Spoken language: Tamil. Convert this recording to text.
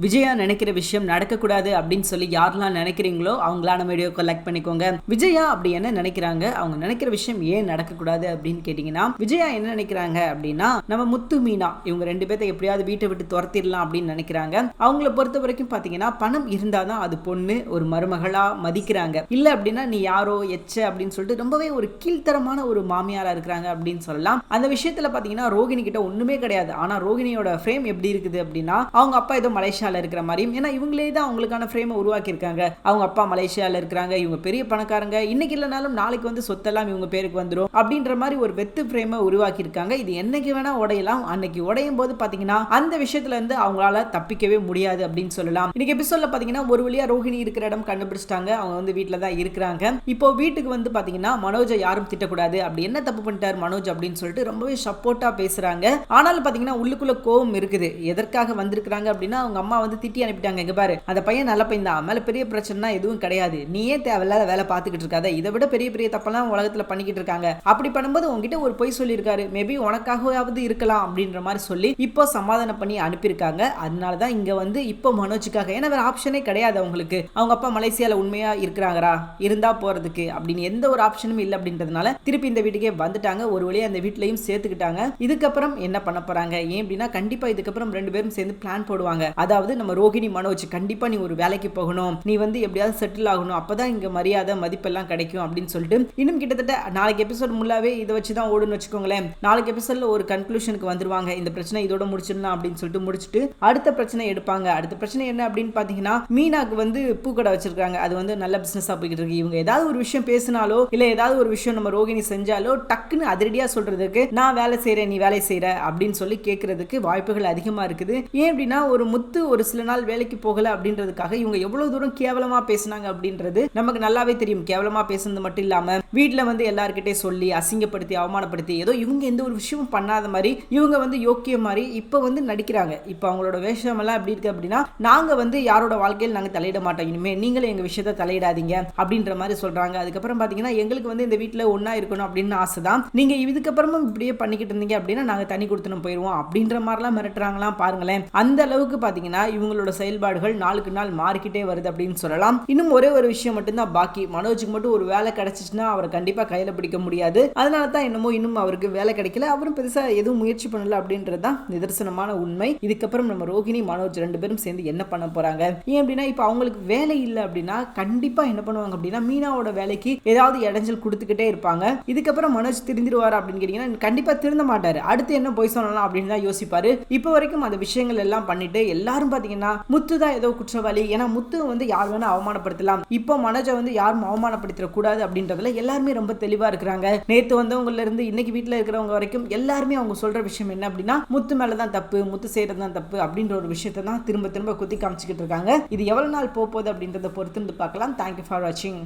விஜயா நினைக்கிற விஷயம் நடக்கக்கூடாது அப்படின்னு சொல்லி யாரெல்லாம் நினைக்கிறீங்களோ அவங்களான வீடியோ கலெக்ட் பண்ணிக்கோங்க. விஜயா அப்படி என்ன நினைக்கிறாங்க? அவங்க நினைக்கிற விஷயம் ஏன் நடக்கக்கூடாது அப்படின்னு கேட்டிங்கன்னா விஜயா என்ன நினைக்கிறாங்க அப்படின்னா நம்ம முத்து மீனா இவங்க ரெண்டு பேர்த்த எப்படியாவது வீட்டை விட்டு துரத்திடலாம் அப்படின்னு நினைக்கிறாங்க. அவங்கள பொறுத்த வரைக்கும் பார்த்தீங்கன்னா பணம் இருந்தால் தான் அது பொண்ணு ஒரு மருமகளா மதிக்கிறாங்க. இல்லை அப்படின்னா நீ யாரோ எச்ச அப்படின்னு சொல்லிட்டு ரொம்பவே ஒரு கீழ்த்தரமான ஒரு மாமியாரா இருக்கிறாங்க அப்படின்னு சொல்லலாம். அந்த விஷயத்துல பார்த்தீங்கன்னா ரோகிணி கிட்ட ஒண்ணுமே கிடையாது. ஆனால் ரோகிணியோட ஃப்ரேம் எப்படி இருக்குது அப்படின்னா அவங்க அப்பா ஏதோ மலேசியாவில் இருக்கிற மாதிரியும் ஏன்னா இவங்களே தான் அவங்களுக்கான ஃப்ரேமை உருவாக்கியிருக்காங்க. அவங்க அப்பா மலேசியாவில் இருக்கிறாங்க இவங்க பெரிய பணக்காரங்க. இன்னைக்கு இல்லைனாலும் நாளைக்கு வந்து சொத்தெல்லாம் இவங்க பேருக்கு வந்துடும் அப்படின்ற மாதிரி ஒரு வெத்து ஃப்ரேமை உருவாக்கியிருக்காங்க. இது என்னைக்கு வேணா உடையலாம். அன்னைக்கு உடையும் போது பார்த்தீங்கன்னா அந்த விஷயத்துல இருந்து அவங்களால தப்பிக்கவே முடியாது அப்படின்னு சொல்லலாம். இன்னைக்கு எபிசோட்ல பார்த்தீங்கன்னா ஒரு வழியா ரோஹிணி இருக்கிற இடம் கண்டுபிடிச்சிட்டாங்க. அவங்க வந்து வீட்டில் தான் இருக்கிறாங்க. இப்போ வீட்டுக்கு வந்து பார்த்தீங்கன்னா மனோஜை யாரும் திட்டக்கூடாது. அப்படி என்ன தப்பு பண்ணிட்டார் மனோஜ் அப்படின்னு சொல்லிட்டு ரொம்பவே சப்போர்ட்டா பேசுறாங்க. ஆனாலும் பார்த்தீங்கன்னா உள்ளுக்குள்ள கோவம் இருக்குது. எதற்காக வந்திருக்கிறாங்க அப்படின்னா அவங்க அம்மா அம்மா வந்து திட்டி அனுப்பிட்டாங்க இங்க பாரு. அந்த பையன் நல்ல பையன் தான். மேல பெரிய பிரச்சனைனா எதுவும் கிடையாது. நீயே தேவையில்லாத வேலை பார்த்துக்கிட்டு இருக்காத. இதை விட பெரிய பெரிய தப்பெல்லாம் உலகத்துல பண்ணிக்கிட்டு இருக்காங்க. அப்படி பண்ணும்போது உங்ககிட்ட ஒரு பொய் சொல்லியிருக்காரு. மேபி உனக்காகவாவது இருக்கலாம் அப்படின்ற மாதிரி சொல்லி இப்போ சமாதானம் பண்ணி அனுப்பியிருக்காங்க. அதனால தான் இங்க வந்து இப்போ மனோஜுக்காக ஏன்னா வேற ஆப்ஷனே கிடையாது அவங்களுக்கு. அவங்க அப்பா மலேசியால உண்மையா இருக்கிறாங்களா? இருந்தா போறதுக்கு அப்படின்னு எந்த ஒரு ஆப்ஷனும் இல்லை அப்படின்றதுனால திருப்பி இந்த வீட்டுக்கே வந்துட்டாங்க. ஒரு வழியா அந்த வீட்லயும் சேர்த்துக்கிட்டாங்க. இதுக்கப்புறம் என்ன பண்ண போறாங்க? ஏன் அப்படின்னா கண்டிப்பா இதுக்கப்புறம் ரெண்டு பேரும் சேர்ந்து பிளான் போடுவாங்க. அதாவது நம்ம ரோஹிணி மனோஜ் கண்டிப்பா நீ ஒரு வேலைக்கு போகணும். நீ வந்து எப்படியாவது செட்டில் ஆகணும். அப்பதான் இங்க மரியாதை மதிப்பெல்லாம் கிடைக்கும் அப்படின்னு சொல்லிட்டு இன்னும் கிட்டத்தட்ட நாளைக்கு எபிசோட் முல்லாவே இதை வச்சு தான் ஓடுன்னு வச்சுக்கோங்களேன். நாளைக்கு எபிசோட்ல ஒரு கன்க்ளூஷனுக்கு வந்துருவாங்க. இந்த பிரச்சனை இதோட முடிச்சிடலாம் அப்படின்னு சொல்லிட்டு முடிச்சுட்டு அடுத்த பிரச்சனை எடுப்பாங்க. அடுத்த பிரச்சனை என்ன அப்படின்னு பாத்தீங்கன்னா மீனாக்கு வந்து பூக்கடை வச்சிருக்காங்க. அது வந்து நல்ல பிசினஸ் போய்கிட்டு இருக்கு. இவங்க ஏதாவது ஒரு விஷயம் பேசினாலோ இல்ல ஏதாவது ஒரு விஷயம் நம்ம ரோகிணி செஞ்சாலோ டக்குன்னு அதிரடியா சொல்றதுக்கு நான் வேலை செய்யறேன் நீ வேலை செய்யற அப்படின்னு சொல்லி கேட்கறதுக்கு வாய்ப்புகள் அதிகமா இருக்குது. ஏன் அப்படின்னா ஒரு முத்து ஒரு சில நாள் வேலைக்கு போகல அப்படின்றதுக்காக இவங்க எவ்வளவு தூரம் கேவலமா பேசுனாங்க அப்படின்றது நமக்கு நல்லாவே தெரியும். கேவலமா பேசுனது மட்டும் இல்லாம வீட்டில் வந்து எல்லாருக்கிட்டே சொல்லி அசிங்கப்படுத்தி அவமானப்படுத்தி ஏதோ இவங்க எந்த ஒரு விஷயமும் பண்ணாத மாதிரி இவங்க வந்து யோக்கிய மாதிரி இப்போ வந்து நடிக்கிறாங்க. இப்போ அவங்களோட வேஷம் எல்லாம் எப்படி இருக்கு அப்படின்னா நாங்க வந்து யாரோட வாழ்க்கையில் நாங்க தலையிட மாட்டோம். இனிமே நீங்களும் எங்க விஷயத்த தலையிடாதீங்க அப்படின்ற மாதிரி சொல்றாங்க. அதுக்கப்புறம் பாத்தீங்கன்னா எங்களுக்கு வந்து இந்த வீட்டில் ஒன்றா இருக்கணும் அப்படின்னு ஆசை தான் நீங்க இதுக்கப்புறமும் இப்படியே பண்ணிக்கிட்டு இருந்தீங்க அப்படின்னா நாங்க தனி கொடுத்துன்னு போயிடுவோம் அப்படின்ற மாதிரிலாம் மிரட்டுறாங்களாம் பாருங்களேன். அந்த அளவுக்கு பாத்தீங்கன்னா இவங்களோட செயல்பாடுகள் நாளுக்கு நாள் மாறிக்கிட்டே வருது அப்படின்னு சொல்லலாம். இன்னும் ஒரே ஒரு விஷயம் மட்டும்தான் பாக்கி. மனோஜுக்கு மட்டும் ஒரு வேலை கிடைச்சிச்சுன்னா அவர் கண்டிப்பா கையில பிடிக்க முடியாது. அதனால தான் என்னமோ இன்னும் அவருக்கு வேலை கிடைக்கல. அவரும் பெருசா எதுவும் முயற்சி பண்ணல அப்படின்றது தான் நிதர்சனமான உண்மை. இதுக்கப்புறம் நம்ம ரோஹிணி மனோஜ் ரெண்டு பேரும் சேர்ந்து என்ன பண்ண போறாங்க? ஏன் அப்படின்னா இப்போ அவங்களுக்கு வேலை இல்லை அப்படின்னா கண்டிப்பா என்ன பண்ணுவாங்க அப்படின்னா மீனாவோட வேலைக்கு ஏதாவது இடைஞ்சல் கொடுத்துக்கிட்டே இருப்பாங்க. இதுக்கப்புறம் மனோஜ் திருந்திருவார் அப்படின்னு கேட்டீங்கன்னா கண்டிப்பா திருந்த மாட்டாரு. அடுத்து என்ன போய் சொல்லலாம் அப்படின்னு தான் யோசிப்பாரு. இப்போ வரைக்கும் அந்த விஷயங்கள் எல்லாம் பண்ணிட்டு எல்லாரும் பாத்தீங்கன்னா முத்து தான் ஏதோ குற்றவாளி. ஏன்னா முத்து வந்து யார் வேணா அவமானப்படுத்தலாம். இப்போ மனோஜை வந்து யாரும் அவமானப்படுத்திட கூடாது அப்படின்றதுல எல்லாருமே ரொம்ப தெளிவா இருக்கிறாங்க. நேத்து வந்தவங்கல இருந்து இன்னைக்கு வீட்டில் இருக்கிறவங்க வரைக்கும் எல்லாருமே அவங்க சொல்ற விஷயம் என்ன அப்படின்னா முத்து மேல தான் தப்பு முத்து செய்யறது தான் தப்பு அப்படின்ற ஒரு விஷயத்தை தான் திரும்ப திரும்ப குத்தி காமிச்சிக்கிட்டு இருக்காங்க. இது எவ்வளவு நாள் போகுது அப்படின்றத பொறுத்து இருந்து பார்க்கலாம் தேங்க்யூ ஃபார் வாட்சிங்